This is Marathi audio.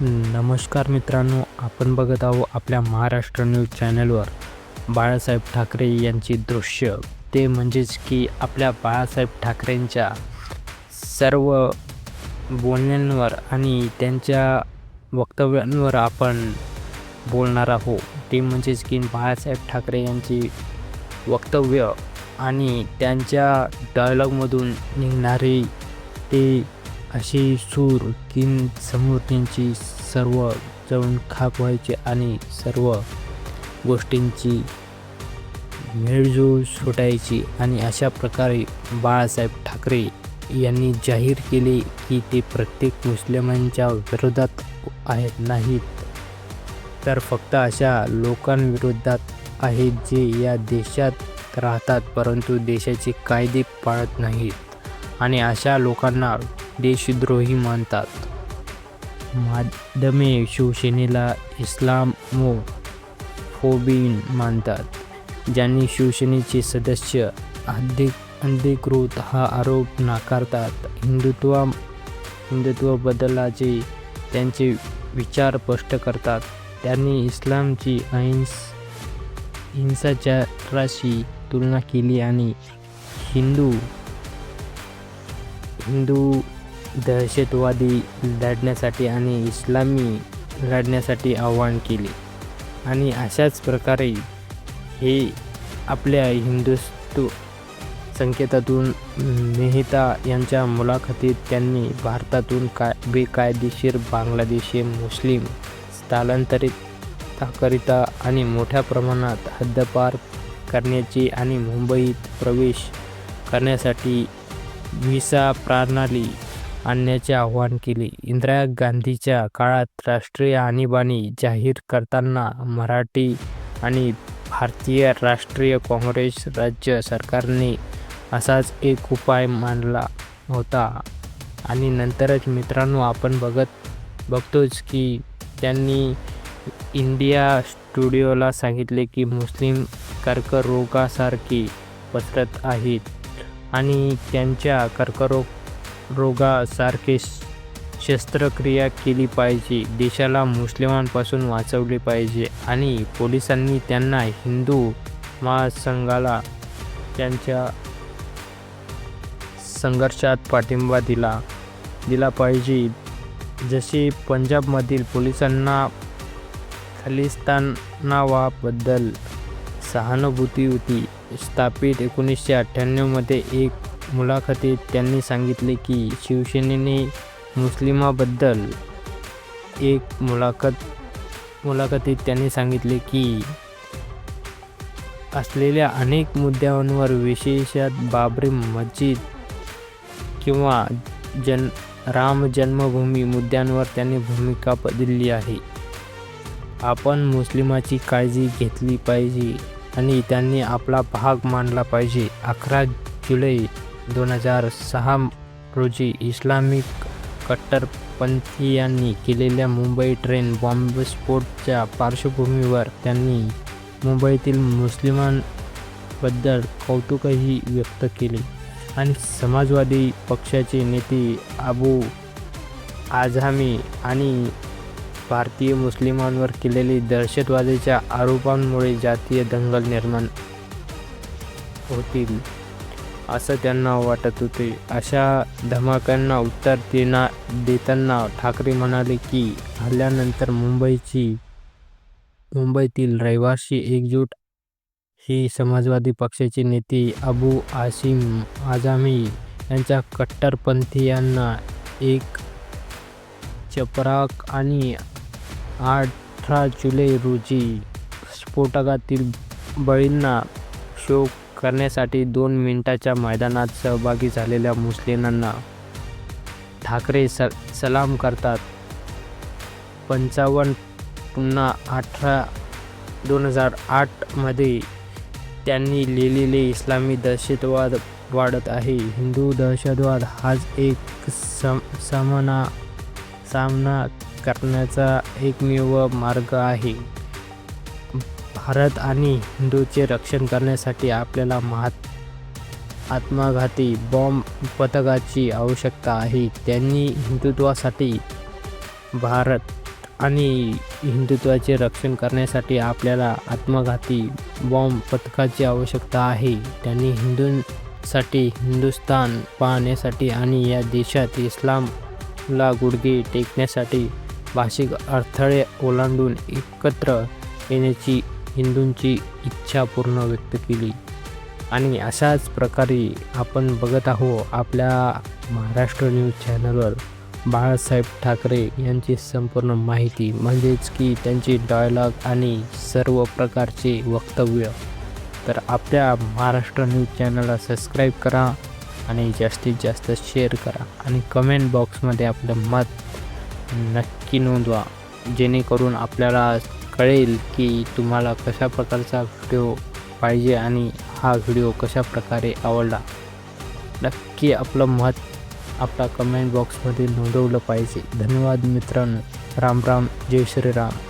नमस्कार मित्रांनो आपण बघत आहोत आपल्या महाराष्ट्र न्यूज चॅनलवर. बाळासाहेब ठाकरे यांची दृश्य. ते म्हणजेच की आपल्या बाळासाहेब ठाकरेंच्या सर्व बोलण्यांवर आणि त्यांच्या वक्तव्यांवर आपण बोलणार आहोत. ते म्हणजेच की बाळासाहेब ठाकरे यांची वक्तव्य आणि त्यांच्या डायलॉगमधून निघणारे ते अशी सूर की समोर त्यांची सर्व जवळ खाप व्हायचे आणि सर्व गोष्टींची मेळजोळ सुटायची आणि अशा प्रकारे बाळासाहेब ठाकरे यांनी जाहीर केले की ते प्रत्येक मुस्लिमांच्या विरोधात आहेत नाहीत. तर फक्त अशा लोकांविरोधात आहेत जे या देशात राहतात परंतु देशाचे कायदे पाळत नाहीत. आणि अशा लोकांना देशद्रोही मानतात. माध्यमे शिवसेनेला इस्लामोफोबिन मानतात ज्यांनी शिवसेनेचे सदस्य अधिक अधिकृत हा आरोप नाकारतात. हिंदुत्व बदलाचे त्यांचे विचार स्पष्ट करतात. त्यांनी इस्लामची अहिंस हिंसाचाराशी तुलना केली आणि हिंदू हिंदू दहशतवादी लढण्यासाठी आणि इस्लामी लढण्यासाठी आवाहन केले. आणि अशाच प्रकारे हे आपल्या हिंदुस्तू संकेतातून मेहता यांच्या मुलाखतीत त्यांनी भारतातून काय बेकायदेशीर बांगलादेशी मुस्लिम स्थलांतरितकरिता आणि मोठ्या प्रमाणात हद्दपार करण्याची आणि मुंबईत प्रवेश करण्यासाठी व्हिसा प्रणाली आणण्याचे आवाहन केले. इंदिरा गांधीच्या काळात राष्ट्रीय आणीबाणी जाहीर करताना मराठी आणि भारतीय राष्ट्रीय काँग्रेस राज्य सरकारने असाच एक उपाय मानला होता. आणि नंतरच मित्रांनो आपण बघत बघतोच की त्यांनी इंडिया स्टुडिओला सांगितले की मुस्लिम कर्करोगासारखी पसरत आहेत आणि त्यांच्या कर्करोग रोगासारखे शस्त्रक्रिया केली पाहिजे. देशाला मुस्लिमांपासून वाचवले पाहिजे आणि पोलिसांनी त्यांना हिंदू महासंघाला त्यांच्या संघर्षात पाठिंबा दिला दिला पाहिजे. जसे पंजाबमधील पोलिसांना खलिस्तानावाबद्दल सहानुभूती होती स्थापित एकोणीसशे अठ्ठ्याण्णवमध्ये एक मुलाखतीत त्यांनी सांगितले की शिवसेनेने मुस्लिमाबद्दल एक मुलाखत मुलाखतीत त्यांनी सांगितले की असलेल्या अनेक मुद्द्यांवर विशेषात बाबरी मस्जिद किंवा जन राम जन्मभूमी मुद्द्यांवर त्यांनी भूमिका बदलली आहे. आपण मुस्लिमाची काळजी घेतली पाहिजे आणि त्यांनी आपला भाग मानला पाहिजे. अकरा जुलै दोन हजार सहा रोजी इस्लामिक कट्टरपंथीयांनी केलेल्या मुंबई ट्रेन बॉम्बस्फोटच्या पार्श्वभूमीवर त्यांनी मुंबईतील मुस्लिमांबद्दल कौतुकही व्यक्त केले आणि समाजवादी पक्षाचे नेते अबू आझामी आणि भारतीय मुस्लिमांवर केलेले दहशतवादाच्या आरोपांमुळे जातीय दंगल निर्माण होतील. असं त्यांना वाटत होते. अशा धमाक्यांना उत्तर देना देताना ठाकरे म्हणाले की हल्ल्यानंतर मुंबईची मुंबईतील रहिवासी एकजूट ही समाजवादी पक्षाचे नेते अबू आसिम आझामी यांच्या कट्टरपंथीयांना एक चपराक आणि अठरा जुलै रोजी स्फोटकातील बळींना शोक करण्यासाठी दोन मिनिटाच्या मैदानात सहभागी झालेल्या मुस्लिमांना ठाकरे स सलाम करतात. पंचावन्न पुन्हा अठरा दोन हजार आठमध्ये त्यांनी लिहिलेले इस्लामी दहशतवाद वाढत आहे. हिंदू दहशतवाद हाच एक सम सामना सामना करण्याचा एकमेव मार्ग आहे. भारत आणि हिंदूचे रक्षण करण्यासाठी आपल्याला महात आत्मघाती बॉम्ब पथकाची आवश्यकता आहे. त्यांनी हिंदुत्वासाठी भारत आणि हिंदुत्वाचे रक्षण करण्यासाठी आपल्याला आत्मघाती बॉम्ब पथकाची आवश्यकता आहे. त्यांनी हिंदूंसाठी हिंदुस्तान पाहण्यासाठी आणि या देशात इस्लामला गुडघे टेकण्यासाठी भाषिक अडथळे ओलांडून एकत्र येण्याची हिंदूंची इच्छा पूर्ण व्यक्त केली. आणि अशाच प्रकारे आपण बघत आहो आपल्या महाराष्ट्र न्यूज चॅनलवर बाळासाहेब ठाकरे यांची संपूर्ण माहिती म्हणजेच की त्यांचे डायलॉग आणि सर्व प्रकारचे वक्तव्य. तर आपल्या महाराष्ट्र न्यूज चॅनलला सबस्क्राईब करा आणि जास्तीत जास्त शेअर करा आणि कमेंट बॉक्समध्ये आपलं मत नक्की नोंदवा. जेणेकरून आपल्याला कळेल की तुम्हाला कशा प्रकारचा व्हिडिओ पाहिजे आणि हा व्हिडिओ कशा प्रकारे आवडला. नक्की आपलं मत आपला कमेंट बॉक्समध्ये नोंदवलं पाहिजे. धन्यवाद मित्रांनो. राम राम. जय श्रीराम.